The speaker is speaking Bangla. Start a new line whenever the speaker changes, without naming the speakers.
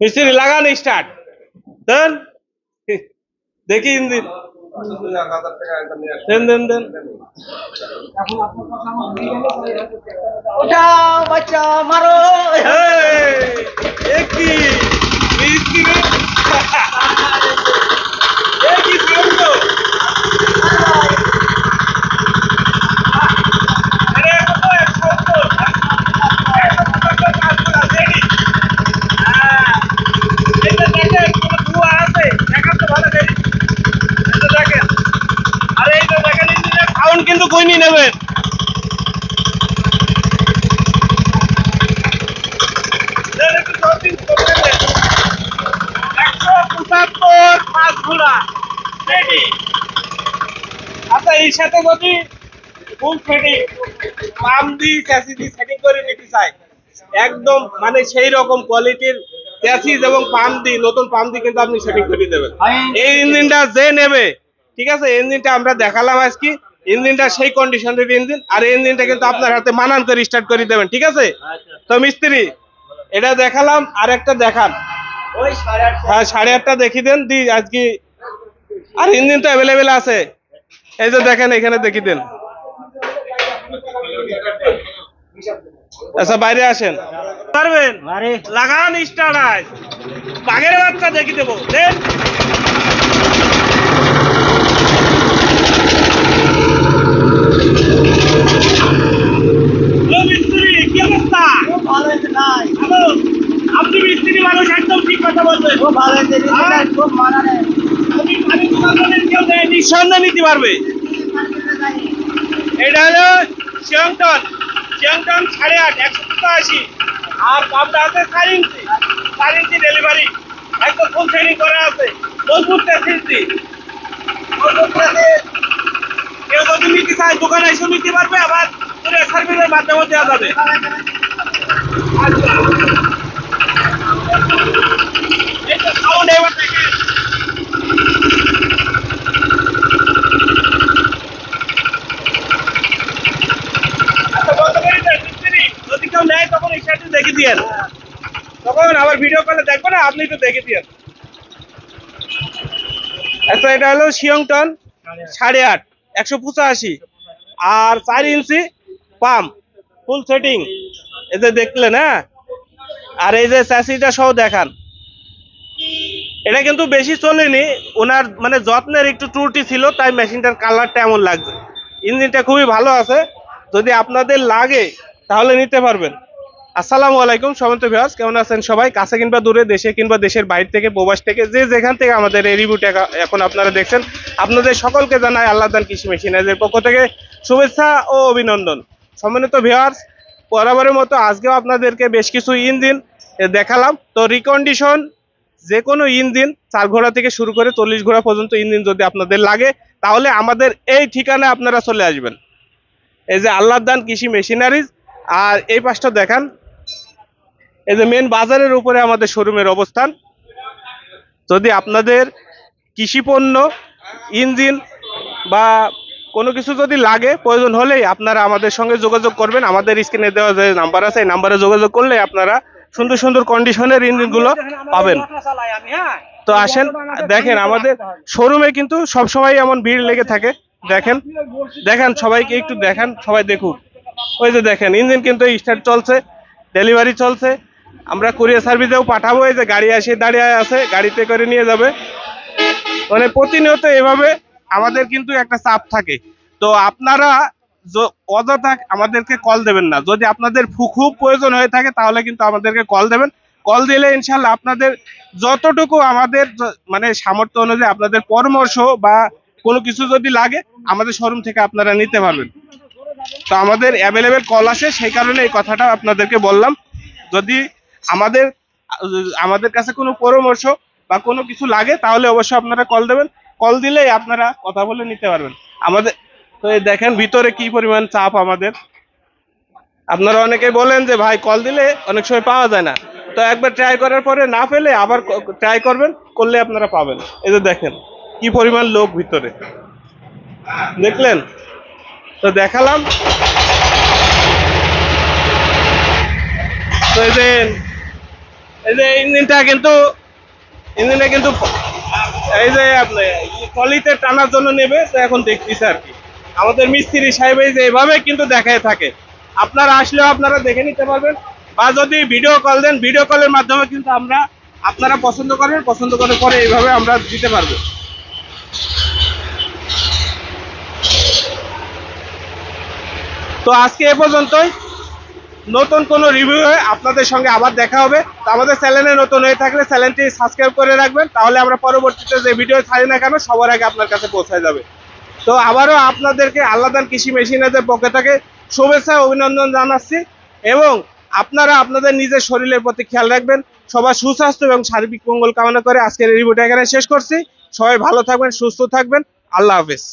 মিস্ত্রি লাগান স্টার্ট দেন দেখি ইঞ্জিন দেন দেন দেন
উঠাও বাচ্চা মারো
এই, এ কি মিস্ত্রি এ কি কাণ্ড? আরে, এত তো একশো তো। একশো পঁচাত্তর কাজ করা, ready? হ্যাঁ। এই যে দেখেন, কোনো ধোঁয়া আছে, দেখান তো ভালো ready? এই যে দেখেন। আরে এই যে দেখেন, ইঞ্জিনের sound একশো পঁচাত্তর পাঁচ ঘোড়া। রেডি আচ্ছা এই সাথে যদি ফুল ফিটিং পাম্প দি চ্যাসি দি সেটিং করে নিতে চাই একদম মানে সেই রকম কোয়ালিটির চ্যাসিস এবং পাম্প দি নতুন পাম্প দি কিন্তু আপনি সেটিং করে দেবেন এই ইঞ্জিনটা যে নেবে ঠিক আছে? ইঞ্জিনটা আমরা দেখালাম আজকে। ইঞ্জিনটা সেই কন্ডিশনের ইঞ্জিন আর ইঞ্জিনটা কিন্তু আপনার হাতে মানান করে স্টার্ট করে দেবেন ঠিক আছে? তো মিস্ত্রি এটা দেখালাম আর একটা দেখান হ্যাঁ সাড়ে আটটা দেখি দেন দি আজকে আর ইঞ্জিন তো অ্যাভেলেবেল আছে। এই যে দেখেন এখানে দেখি দেন। আচ্ছা বাইরে আসেন। পারবেন লাগান স্টার্ট বাঘের বাচ্চা দেখি দেবো। দেন হ্যালো মিস্ত্রি কি অবস্থা
খুব ভালো হয়েছে নাই
হ্যালো আপনি মিস্ত্রি মানুষ একদম ঠিক কথা বলছেন।
খুব ভালো
হ্যাঁ?
খুব
নিঃসন্দেহে নিতে পারবে। এটা হলো শিয়ংটন শিয়ংটন সাড়ে আট একশো পঁচাশি। আর পাবটা আছে চার ইঞ্চি চার ইঞ্চি ডেলিভারি একদম ফুল ট্রেনিং করা আছে। মজবুত ফ্যাসিলিটি কেউ যদি নিতে চায় দোকানে এসে নিতে পারবে আবার কুরিয়ার সার্ভিসের মাধ্যমে দেওয়া যাবে। আচ্ছা। এই সাউন্ড এবার দেখেন। আচ্ছা। যদি কেউ নেয় তখন এই দেখে দিয়েন। তখন আবার ভিডিও কলে দেখব না আপনি একটু দেখে দিয়েন। আচ্ছা এটা হলো শিয়ংটন সাড়ে আট একশো পঁচাশি। আর চার ইঞ্চি পাম্প ফুল সেটিং এই যে দেখলেন হ্যাঁ? আর এই যে চাষিটা সহ দেখান। এটা কিন্তু বেশি চলেনি। ওনার মানে যত্নের একটু ত্রুটি ছিল, তাই মেশিনটার কালারটা এমন লাগছে। ইঞ্জিনটা খুবই ভালো আছে। যদি আপনাদের লাগে, তাহলে নিতে পারবেন। আসসালামু আলাইকুম সমন্ত ভিউয়ার্স, কেমন আছেন সবাই? কাছে কিংবা দূরে, দেশে কিংবা দেশের বাইরে থেকে, প্রবাস থেকে, যে যেখান থেকে আমাদের এই রিভিউটা এখন আপনারা দেখছেন, আপনাদের সকলকে জানাই আল্লাহ দান কৃষি মেশিনারিজের পক্ষ থেকে শুভেচ্ছা ও অভিনন্দন। সম্মানিত ভিউয়ার্স, বরাবরের মতো আজকেও আপনাদেরকে বেশ কিছু ইঞ্জিন দেখালাম। তো রিকন্ডিশন যে কোনো ইঞ্জিন, চার ঘোড়া থেকে শুরু করে চল্লিশ ঘোড়া পর্যন্ত ইঞ্জিন যদি আপনাদের লাগে, তাহলে আমাদের এই ঠিকানায় আপনারা চলে আসবেন। এই যে আল্লাহ দান কৃষি মেশিনারিজ, আর এই পাশটা দেখান এই যে মেন বাজারের উপরে আমাদের শোরুমের অবস্থান। যদি আপনাদের কৃষি পণ্য, ইঞ্জিন বা কোনো কিছু যদি লাগে, প্রয়োজন হলেই আপনারা আমাদের সঙ্গে যোগাযোগ করবেন। আমাদের স্ক্রিনে দেওয়া যে নাম্বার আছে, এই নাম্বারে যোগাযোগ করলে আপনারা সুন্দর সুন্দর কন্ডিশনের ইঞ্জিনগুলো পাবেন। তো আসেন, দেখেন আমাদের শোরুমে কিন্তু সবসময় এমন ভিড় লেগে থাকে। দেখেন দেখেন সবাইকে একটু দেখান, সবাই দেখুক। ওই যে দেখেন, ইঞ্জিন কিন্তু স্টার্ট চলছে ডেলিভারি চলছে। আমরা কুরিয়ার সার্ভিসেও পাঠাবো, এই যে গাড়ি এসে দাঁড়িয়ে আছে, গাড়িতে করে নিয়ে যাবে। মানে প্রতিনিয়ত এভাবে আমাদের কিন্তু একটা চাপ থাকে। তো আপনারা অযথা আমাদেরকে কল দেবেন না। যদি আপনাদের খুব প্রয়োজন হয়ে থাকে, তাহলে কিন্তু আমাদেরকে কল দেবেন। কল দিলে ইনশাল্লাহ আপনাদের যতটুকু আমাদের মানে সামর্থ্য অনুযায়ী আপনাদের পরামর্শ বা কোনো কিছু যদি লাগে, আমাদের শোরুম থেকে আপনারা নিতে পারবেন। তো আমাদের অ্যাভেলেবেল কল আসে সেই কারণে এই কথাটা আপনাদেরকে বললাম। যদি আমাদের আমাদের কাছে কোনো পরামর্শ বা কোনো কিছু লাগে, তাহলে অবশ্যই আপনারা কল দেবেন। কল দিলেই আপনারা কথা বলে নিতে পারবেন। আমাদের, তো দেখেন ভিতরে কি পরিমাণ চাপ আমাদের। আপনারা অনেকেই বলেন যে, ভাই কল দিলে অনেক সময় পাওয়া যায় না। তো একবার ট্রাই করার পরে না পেলে আবার ট্রাই করবেন, করলে আপনারা পাবেন। এই যে দেখেন, কি পরিমাণ লোক ভিতরে। দেখলেন? তো দেখালাম। তো এই যে এই যে ইঞ্জিনটা কিন্তু ইঞ্জিনটা কিন্তু এই যে আপনি টলিতে টানার জন্য নেবে, তো এখন দেখতেছে আর কি। আমাদের মিস্ত্রি সাহেব এই যে এভাবে কিন্তু দেখায় থাকে। আপনারা আসলেও আপনারা দেখে নিতে পারবেন, বা যদি ভিডিও কল দেন ভিডিও কলের মাধ্যমে কিন্তু আমরা আপনারা পছন্দ করবেন, পছন্দ করার পরে এইভাবে আমরা দিতে পারব। তো আজকে এ পর্যন্তই। নতুন কোনো রিভিউ আপনাদের সঙ্গে আবার দেখা হবে। তো আমাদের চ্যানেলে নতুন হয়ে থাকলে চ্যানেলটি সাবস্ক্রাইব করে রাখবেন। তাহলে আমরা পরবর্তীতে যে ভিডিও ছাড়ি না কেন, সবার আগে আপনার কাছে পৌঁছে যাবে। তো আবারও আপনাদেরকে আল্লাদান কৃষি মেশিনারদের পক্ষ থেকে শুভেচ্ছা অভিনন্দন জানাচ্ছি। এবং আপনারা আপনাদের নিজের শরীরের প্রতি খেয়াল রাখবেন। সবার সুস্বাস্থ্য এবং শারীরিক মঙ্গল কামনা করে আজকের রিভিউটা এখানে শেষ করছি। সবাই ভালো থাকবেন, সুস্থ থাকবেন। আল্লাহ হাফেজ।